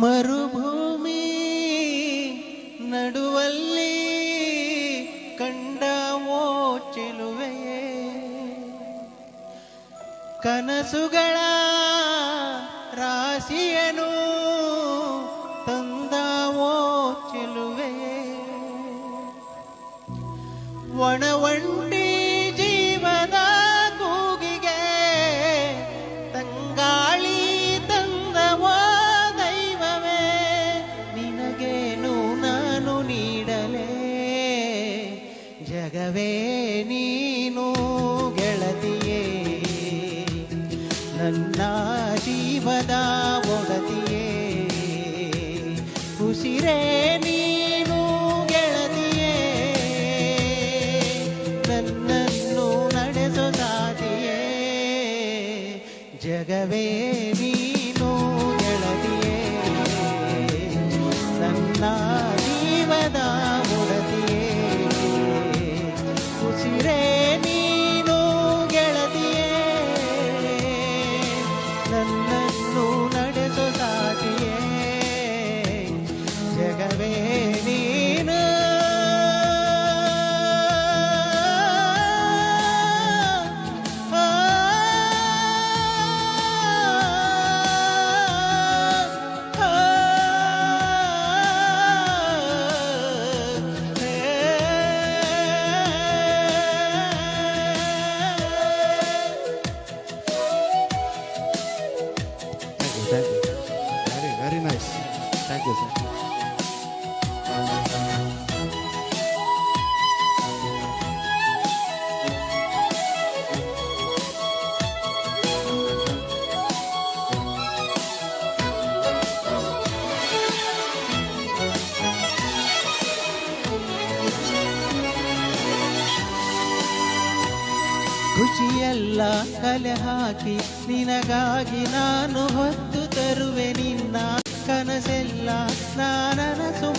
ಮರುಭೂಮಿ ನಡುವಲ್ಲಿ ಚೆಲುವೆಯೇ ಕನಸುಗಳ ರಾಶಿಯನು ನೀನು ಗೆಳತಿಯೇ. ನನ್ನ ಜೀವದ ಒಡತಿಯೇ. ಉಸಿರೇ ನೀನು ಗೆಳತಿಯೇ. ನನ್ನನ್ನು ನಡೆಸೋ ಸಾಧಿಯೇ ಜಗವೇ ನೀನು ಗೆಳತಿಯೇ. ನನ್ನ very very nice thank you sir ಖುಷಿಯೆಲ್ಲ ಕಲೆ ಹಾಕಿ ನಿನಗಾಗಿ ನಾನು ಹೊತ್ತು ತರುವೆ ನಿನ್ನ ಕನಸೆಲ್ಲ ನಾನನಸು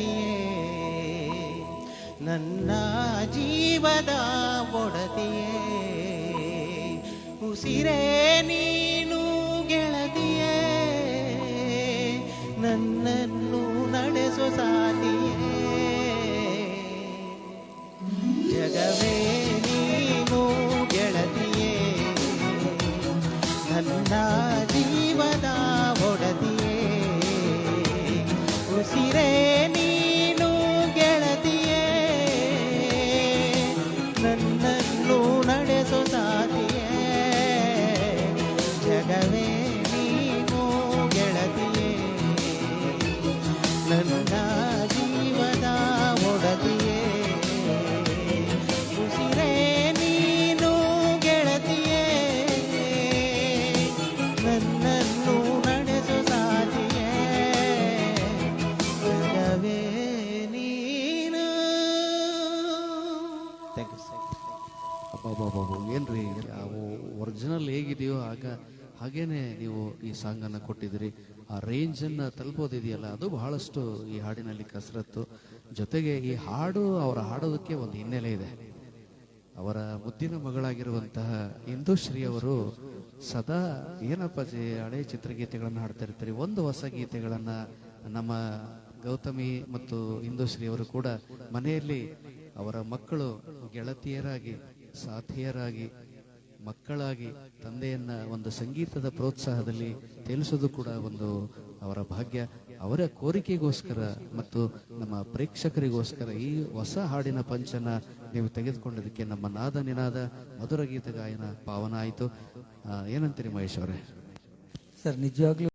ಗೆಳತಿಯೇ ನನ್ನ ಜೀವದ ಒಡತಿಯೇ. ಉಸಿರೇ ನೀನು ಗೆಳತಿಯೇ. ನನ್ನನ್ನು ಒರಿಜಿನಲ್ ಹೇಗಿದೆಯೋ ಆಗ ಹಾಗೇನೆ ನೀವು ಈ ಸಾಂಗನ್ನು ಕೊಟ್ಟಿದ್ರಿ ಆ ರೇಂಜ್ ಅನ್ನ ತಲುಪೋದಿದೆಯಲ್ಲ, ಅದು ಬಹಳಷ್ಟು ಈ ಹಾಡಿನಲ್ಲಿ ಕಸರತ್ತು. ಜೊತೆಗೆ ಈ ಹಾಡು, ಅವರ ಹಾಡೋದಕ್ಕೆ ಒಂದು ಹಿನ್ನೆಲೆ ಇದೆ. ಅವರ ಮುದ್ದಿನ ಮಗಳಾಗಿರುವಂತಹ ಇಂದುಶ್ರೀ ಅವರು ಸದಾ ಏನಪ್ಪ ಜಿ, ಹಳೆ ಚಿತ್ರಗೀತೆಗಳನ್ನು ಹಾಡ್ತಾ ಇರ್ತಾರೆ. ಒಂದು ಹೊಸ ಗೀತೆಗಳನ್ನ ನಮ್ಮ ಗೌತಮಿ ಮತ್ತು ಇಂದುಶ್ರೀ ಅವರು ಕೂಡ ಮನೆಯಲ್ಲಿ ಅವರ ಮಕ್ಕಳು ಗೆಳತಿಯರಾಗಿ, ಸಾಥಿಯರಾಗಿ ಮಕ್ಕಳಾಗಿ ತಂದೆಯನ್ನ ಒಂದು ಸಂಗೀತದ ಪ್ರೋತ್ಸಾಹದಲ್ಲಿ ತೇಲಿಸೋದು ಕೂಡ ಒಂದು ಅವರ ಭಾಗ್ಯ. ಅವರ ಕೋರಿಕೆಗೋಸ್ಕರ ಮತ್ತು ನಮ್ಮ ಪ್ರೇಕ್ಷಕರಿಗೋಸ್ಕರ ಈ ಹೊಸ ಹಾಡಿನ ಪಂಚನ ನೀವು ತೆಗೆದುಕೊಂಡಿದ್ದಕ್ಕೆ ನಮ್ಮ ನಾದ ನಿನಾದ ಮಧುರ ಗೀತ ಗಾಯನ ಪಾವನ ಆಯಿತು. ಏನಂತೀರಿ ಮಹೇಶ್ ಅವರೇ? ಸರ್, ನಿಜವಾಗ್ಲೂ